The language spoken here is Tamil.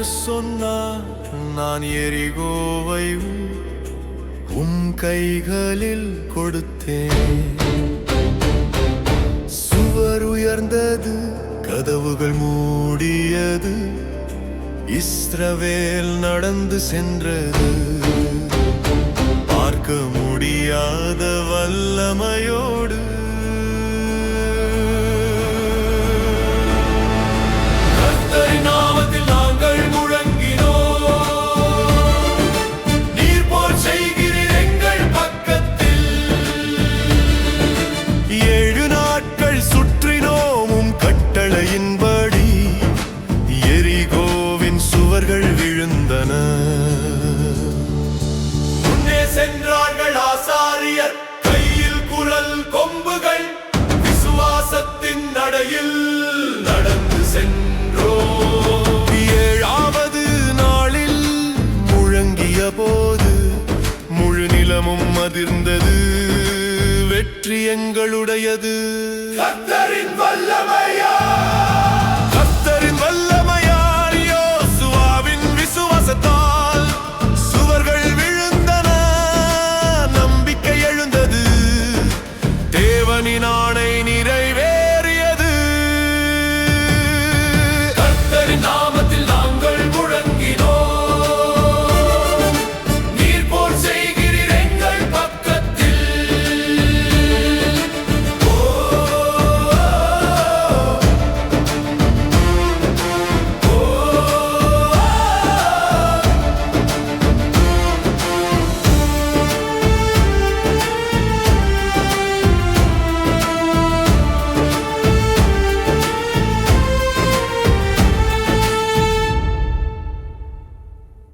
கர்த்தர் சொன்னார் நான் எரிகோவை உம் கைகளில் கொடுத்தேன். சுவர் உயர்ந்தது கதவுகள் மூடியது இஸ்ரவேல் நடந்து சென்றது. பார்க்க முடியாத வல்லமையோடு விழுந்தன முன்னே சென்றார்கள் ஆசாரியர். கையில் குரல் கொம்புகள். விசுவாசத்தின் நடையில் நடந்து சென்றோ. ஏழாவது நாளில் முழங்கிய போது முழு நிலமும் அதிர்ந்தது. வெற்றி எங்களுடையது கத்தரின் வல்லமையா